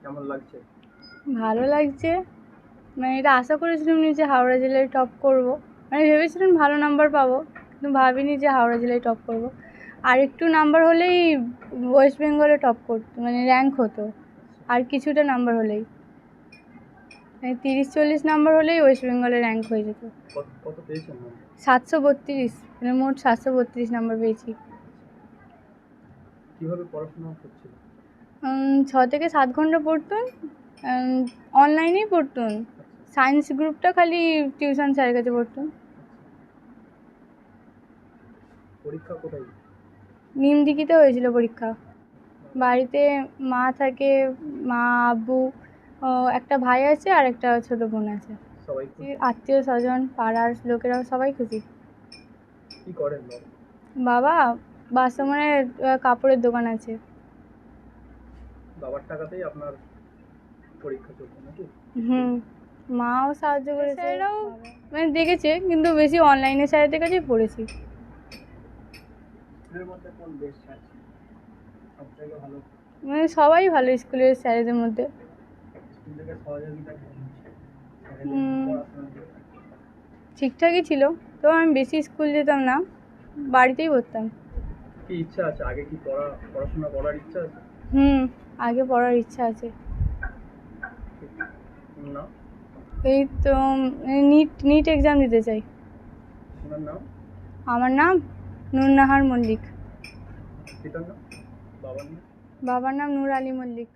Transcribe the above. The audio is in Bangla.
কেমন লাগছে? ভালো লাগছে। মানে এটা আশা করেছিলাম না যে হাওড়া জেলায় টপ করব। মানে ভেবেছিলাম ভালো নাম্বার পাবো কিন্তু ভাবিনি যে হাওড়া জেলায় টপ করব। আর একটু নাম্বার হলেই ওয়েস্ট বেঙ্গলে টপ করতো মানে র্যাঙ্ক হতো। আর কিছুটা নাম্বার হলেই। মানে তিরিশ চল্লিশ নাম্বার হলেই ওয়েস্ট বেঙ্গলে র্যাঙ্ক হয়ে যেত? সাতশো বত্রিশ। মানে মোট সাতশো বত্রিশ নাম্বার পেয়েছি। কীভাবে পড়াশোনা করছিল ছ থেকে সাত ঘণ্টা পড়তুন অনলাইনেই পড়তুন সায়েন্স গ্রুপটা খালি টিউশন স্যারের কাছে পড়তুন পরীক্ষা কোথায়? নিমদিঘিতে হয়েছিল পরীক্ষা। বাড়িতে মা থাকে মা আব্বু একটা ভাই আছে আর একটা ছোট বোন আছে। সবাই আত্মীয় স্বজন পাড়ার লোকেরা সবাই খুশি। বাবা? বাবা বাসমনে কাপড়ের দোকান আছে। বাবার টাকাতেই আপনার পরীক্ষা চলছে নাকি? হুম মাও সাহায্য করেছে স্যারেরাও মানে দেখেছে কিন্তু বেশি অনলাইনে স্যারেদের কাছেই পড়েছি। এর মধ্যে কোন বেস্ট আছে সব থেকে ভালো? মানে সবাই ভালো স্কুলের স্যারেদের মধ্যে। ঠিকঠাকই ছিল তো আমি বেশি স্কুল যেতাম না বাড়িতেই পড়তাম। কি ইচ্ছা আছে? আগে কি পড়া পড়াশোনা করার ইচ্ছা আছে? হুম আগে পড়ার ইচ্ছা আছে। না এই তো নিট নিট এক্সাম দিতে চাই। আমার নাম নুরনাহার মল্লিক। বাবার নাম নূর আলী মল্লিক।